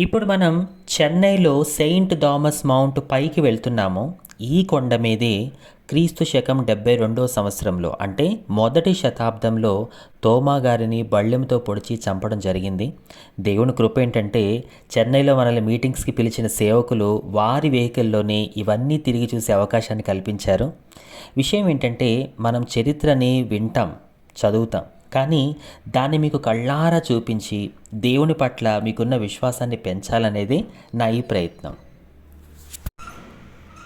ఇప్పుడు మనం చెన్నైలో సెయింట్ థామస్ మౌంట్ పైకి వెళ్తున్నాము. ఈ కొండ మీదే క్రీస్తు శకం డెబ్బై రెండో సంవత్సరంలో అంటే మొదటి శతాబ్దంలో తోమా గారిని బళ్ళెంతో పొడిచి చంపడం జరిగింది. దేవుని కృప ఏంటంటే చెన్నైలో మనల్ని మీటింగ్స్కి పిలిచిన సేవకులు వారి వెహికల్లోనే ఇవన్నీ తిరిగి చూసే అవకాశాన్ని కల్పించారు. విషయం ఏంటంటే మనం చరిత్రని వింటాం చదువుతాం. కానీ దాన్ని మీకు కళ్ళారా చూపించి దేవుని పట్ల మీకున్న విశ్వాసాన్ని పెంచాలనేది నా ఈ ప్రయత్నం.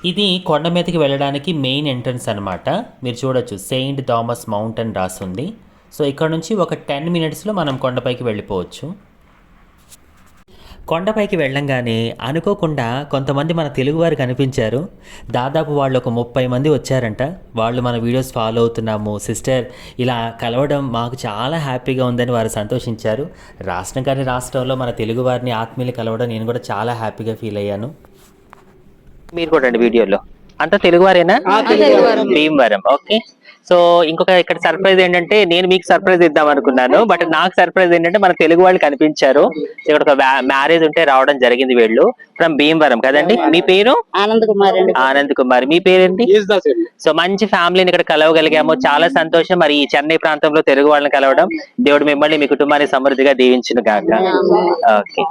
ఇది కొండ మీదకి వెళ్ళడానికి మెయిన్ ఎంట్రన్స్ అనమాట మీరు చూడొచ్చు సెయింట్ థామస్ మౌంటైన్ రాసుంది. సో ఇక్కడ నుంచి ఒక టెన్ మినిట్స్లో మనం కొండపైకి వెళ్ళిపోవచ్చు. కొండపైకి వెళ్ళంగానే అనుకోకుండా కొంతమంది మన తెలుగువారు కనిపించారు. దాదాపు వాళ్ళు ఒక ముప్పై మంది వచ్చారంట. వాళ్ళు మన వీడియోస్ ఫాలో అవుతున్నాము. సిస్టర్ ఇలా కలవడం మాకు చాలా హ్యాపీగా ఉందని వారు సంతోషించారు. రాష్ట్రం కానీ రాష్ట్రంలో మన తెలుగు వారిని ఆత్మీయులు కలవడం నేను కూడా చాలా హ్యాపీగా ఫీల్ అయ్యాను. మీరు కూడా అండి వీడియోలో. అంతా తెలుగువారేనా? భీమవరం ఓకే. సో ఇంకొక ఇక్కడ సర్ప్రైజ్ ఏంటంటే నేను మీకు సర్ప్రైజ్ ఇద్దాం అనుకున్నాను బట్ నాకు సర్ప్రైజ్ ఏంటంటే మన తెలుగు వాళ్ళు కనిపించారు. ఇక్కడ ఒక మ్యారేజ్ ఉంటే రావడం జరిగింది వీళ్ళు ఫ్రమ్ భీమవరం కదండి? మీ పేరు? ఆనంద్ కుమార్ ఆనంద్ కుమార్. మీ పేరేంటి? సో మంచి ఫ్యామిలీని ఇక్కడ కలవగలిగాము. చాలా సంతోషం. మరి ఈ చెన్నై ప్రాంతంలో తెలుగు వాళ్ళని కలవడం దేవుడు మిమ్మల్ని మీ కుటుంబాన్ని సమృద్ధిగా దీవించును గాక. ఓకే.